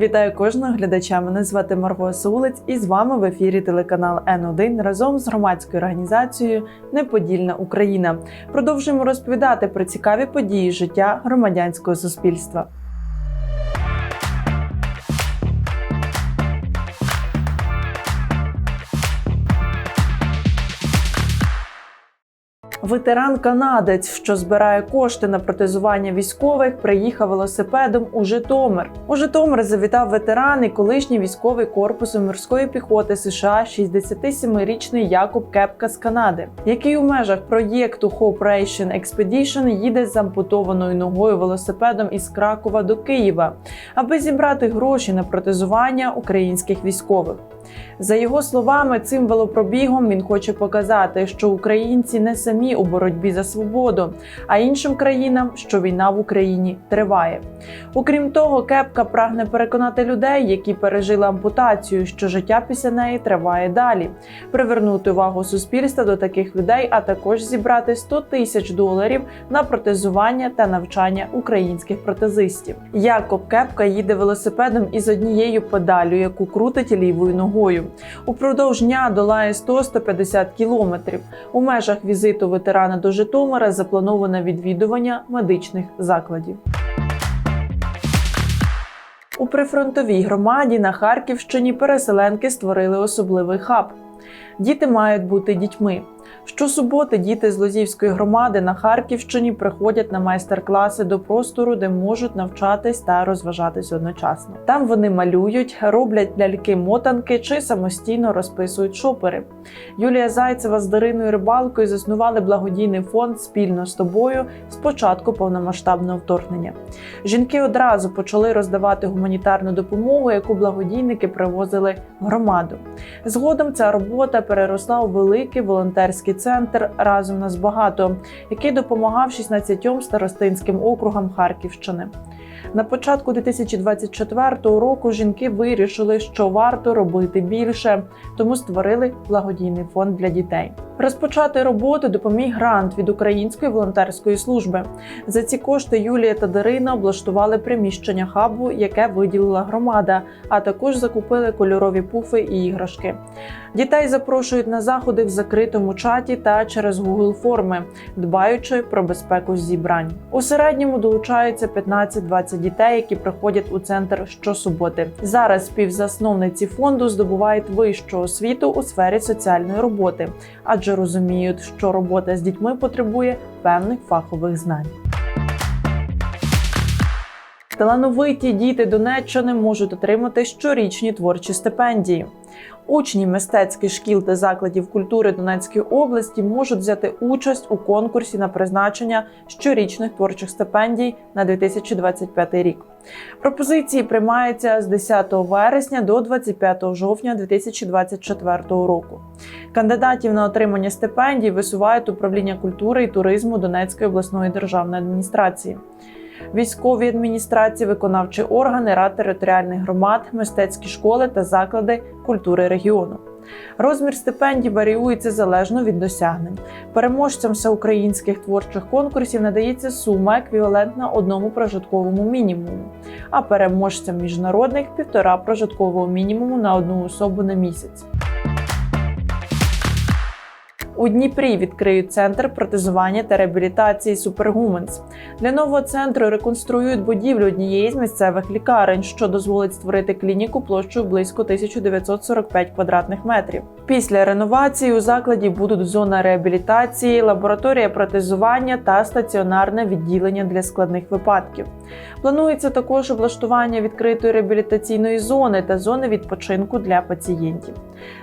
Вітаю кожного глядача. Мене звати Марго Сулець, і з вами в ефірі телеканал Н1 разом з громадською організацією Неподільна Україна. Продовжуємо розповідати про цікаві події життя громадянського суспільства. Ветеран канадець, що збирає кошти на протезування військових, приїхав велосипедом у Житомир. У Житомир завітав ветеран і колишній військовий корпусу морської піхоти США 67-річний Якоб Кепка з Канади, який у межах проєкту Cooperation Expedition їде з ампутованою ногою велосипедом із Кракова до Києва, аби зібрати гроші на протезування українських військових. За його словами, цим велопробігом він хоче показати, що українці не самі у боротьбі за свободу, а іншим країнам, що війна в Україні триває. Окрім того, кепка прагне переконати людей, які пережили ампутацію, що життя після неї триває далі, привернути увагу суспільства до таких людей, а також зібрати 100 тисяч доларів на протезування та навчання українських протезистів. Якоб Кепка їде велосипедом із однією педалю, яку крутить лівою ногою. Упродовж дня долає 100-150 кілометрів. У межах візиту ветерана до Житомира заплановане відвідування медичних закладів. У прифронтовій громаді на Харківщині переселенки створили особливий хаб. Діти мають бути дітьми. Щосуботи діти з Лозівської громади на Харківщині приходять на майстер-класи до простору, де можуть навчатись та розважатись одночасно. Там вони малюють, роблять ляльки-мотанки чи самостійно розписують шопери. Юлія Зайцева з Дариною Рибалкою заснували благодійний фонд спільно з тобою з початку повномасштабного вторгнення. Жінки одразу почали роздавати гуманітарну допомогу, яку благодійники привозили в громаду. Згодом ця робота переросла у великий волонтерський центр разом нас багато, який допомагав 16 старостинським округам Харківщини. На початку 2024 року жінки вирішили, що варто робити більше, тому створили благодійний фонд для дітей. Розпочати роботу допоміг грант від Української волонтерської служби. За ці кошти Юлія та Дарина облаштували приміщення хабу, яке виділила громада, а також закупили кольорові пуфи і іграшки. Дітей запрошують на заходи в закритому чаті та через Google форми, дбаючи про безпеку зібрань. У середньому долучаються 15-20 дітей, які приходять у центр щосуботи. Зараз співзасновниці фонду здобувають вищу освіту у сфері соціальної роботи, адже розуміють, що робота з дітьми потребує певних фахових знань. Талановиті діти Донеччини можуть отримати щорічні творчі стипендії. Учні мистецьких шкіл та закладів культури Донецької області можуть взяти участь у конкурсі на призначення щорічних творчих стипендій на 2025 рік. Пропозиції приймаються з 10 вересня до 25 жовтня 2024 року. Кандидатів на отримання стипендій висувають управління культури і туризму Донецької обласної державної адміністрації. Військові адміністрації, виконавчі органи, рад територіальних громад, мистецькі школи та заклади культури регіону. Розмір стипендій варіюється залежно від досягнень. Переможцям всеукраїнських творчих конкурсів надається сума еквівалентна одному прожитковому мінімуму, а переможцям міжнародних півтора прожиткового мінімуму на одну особу на місяць. У Дніпрі відкриють центр протезування та реабілітації Супергуменс. Для нового центру реконструюють будівлю однієї з місцевих лікарень, що дозволить створити клініку площею близько 1945 квадратних метрів. Після реновації у закладі будуть зона реабілітації, лабораторія протезування та стаціонарне відділення для складних випадків. Планується також облаштування відкритої реабілітаційної зони та зони відпочинку для пацієнтів.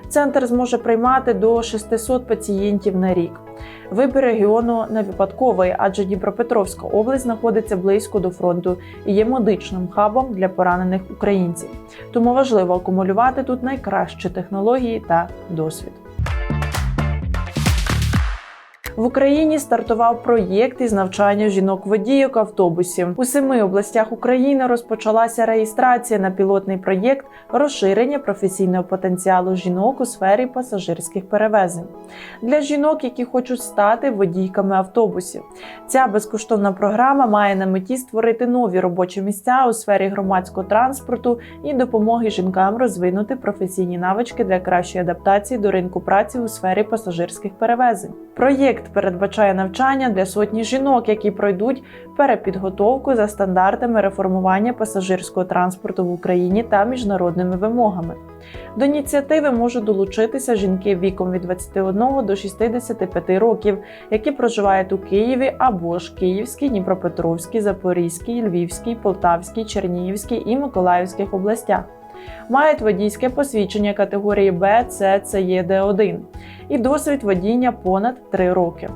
Центр зможе приймати до 600 пацієнтів на рік. Вибір регіону не випадковий, адже Дніпропетровська область знаходиться близько до фронту і є медичним хабом для поранених українців. Тому важливо акумулювати тут найкращі технології та досвід. В Україні стартував проєкт із навчання жінок-водійок автобусів. У семи областях України розпочалася реєстрація на пілотний проєкт розширення професійного потенціалу жінок у сфері пасажирських перевезень для жінок, які хочуть стати водійками автобусів. Ця безкоштовна програма має на меті створити нові робочі місця у сфері громадського транспорту і допомоги жінкам розвинути професійні навички для кращої адаптації до ринку праці у сфері пасажирських перевезень. Проєкт передбачає навчання для сотні жінок, які пройдуть перепідготовку за стандартами реформування пасажирського транспорту в Україні та міжнародними вимогами. До ініціативи можуть долучитися жінки віком від 21 до 65 років, які проживають у Києві або ж Київській, Дніпропетровській, Запорізькій, Львівській, Полтавській, Чернігівській і Миколаївських областях. Мають водійське посвідчення категорії Б, С, ЦЕ, Д1 і досвід водіння понад 3 роки.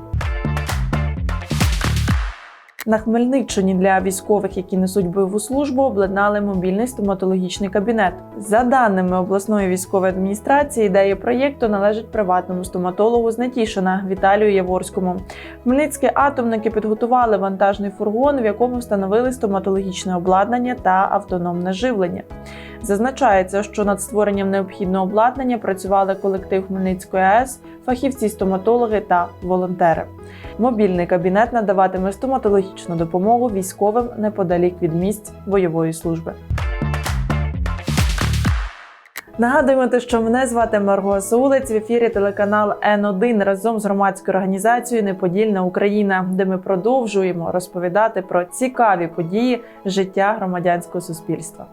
На Хмельниччині для військових, які несуть бойову службу, обладнали мобільний стоматологічний кабінет. За даними обласної військової адміністрації, ідея проєкту належить приватному стоматологу з Нетішина Віталію Яворському. Хмельницькі атомники підготували вантажний фургон, в якому встановили стоматологічне обладнання та автономне живлення. Зазначається, що над створенням необхідного обладнання працювали колектив Хмельницької АЕС, фахівці стоматологи та волонтери. Мобільний кабінет надаватиме стоматологічну допомогу військовим неподалік від місць бойової служби. Нагадуємо, що мене звати Марго Саулець в ефірі телеканал Н1 разом з громадською організацією Неподільна Україна, де ми продовжуємо розповідати про цікаві події життя громадянського суспільства.